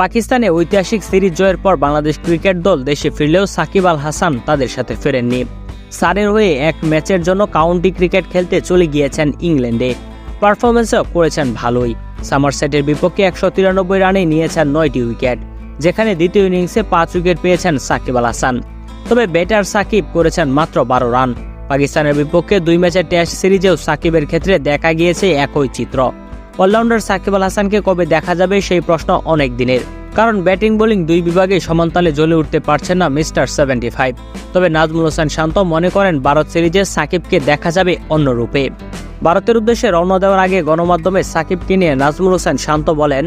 পাকিস্তানে ঐতিহাসিক সিরিজ জয়ের পর বাংলাদেশ ক্রিকেট দল দেশে ফিরলেও সাকিব আল হাসান তাদের সাথে ফেরেননি। সারের হয়ে এক ম্যাচের জন্য কাউন্টি ক্রিকেট খেলতে চলে গিয়েছেন ইংল্যান্ডে। পারফরমেন্সও করেছেন ভালোই। সামারসেটের বিপক্ষে একশো তিরানব্বই রানে নিয়েছেন নয়টি উইকেট, যেখানে দ্বিতীয় ইনিংসে পাঁচ উইকেট পেয়েছেন সাকিব আল হাসান। তবে ব্যাটার সাকিব করেছেন মাত্র বারো রান। পাকিস্তানের বিপক্ষে দুই ম্যাচের টেস্ট সিরিজেও সাকিবের ক্ষেত্রে দেখা গিয়েছে একই চিত্র। অলরাউন্ডার সাকিব আল হাসানকে কবে দেখা যাবে সেই প্রশ্ন অনেক দিনের। কারণ ব্যাটিং, বোলিং দুই বিভাগে সমানতালে জ্বলে উঠতে পারছেন না মিস্টার সেভেন্টি ফাইভ। তবে নাজমুল হোসেন শান্ত মনে করেন ভারত সিরিজে সাকিবকে দেখা যাবে অন্য রূপে। ভারতের উদ্দেশ্যে রওনা দেওয়ার আগে গণমাধ্যমে সাকিবকে নিয়ে নাজমুল হোসেন শান্ত বলেন,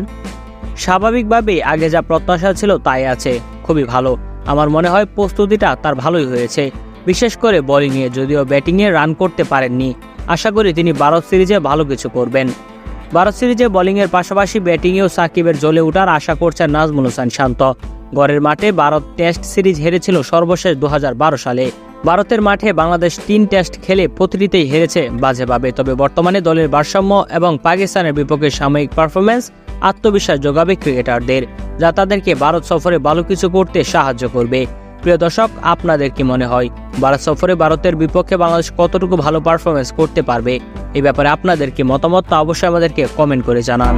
স্বাভাবিকভাবেই আগে যা প্রত্যাশা ছিল তাই আছে, খুবই ভালো। আমার মনে হয় প্রস্তুতিটা তার ভালোই হয়েছে। বিশেষ করে বোলিংয়ে, যদিও ব্যাটিংয়ে রান করতে পারেননি। আশা করি তিনি ভারত সিরিজে ভালো কিছু করবেন। ভারত সিরিজে বোলিংয়ের পাশাপাশি ব্যাটিংয়েও সাকিবের জ্বলে ওঠার আশা করছেন নাজমুল হোসেন শান্ত। গড়ের মাঠে ভারত টেস্ট সিরিজ হেরেছিল সর্বশেষ দু হাজার বারো সালে। ভারতের মাঠে বাংলাদেশ তিন টেস্ট খেলে প্রতিটিতেই হেরেছে বাজেভাবে। তবে বর্তমানে দলের ভারসাম্য এবং পাকিস্তানের বিপক্ষে সাময়িক পারফরমেন্স আত্মবিশ্বাস যোগাবে ক্রিকেটারদের, যা তাদেরকে ভারত সফরে ভালো কিছু করতে সাহায্য করবে। প্রিয় দর্শক, আপনাদের কি মনে হয়, ভারত সফরে ভারতের বিপক্ষে বাংলাদেশ কতটুকু ভালো পারফরমেন্স করতে পারবে? এই ব্যাপারে আপনাদের কি মতামত, তা অবশ্যই আমাদেরকে কমেন্ট করে জানান।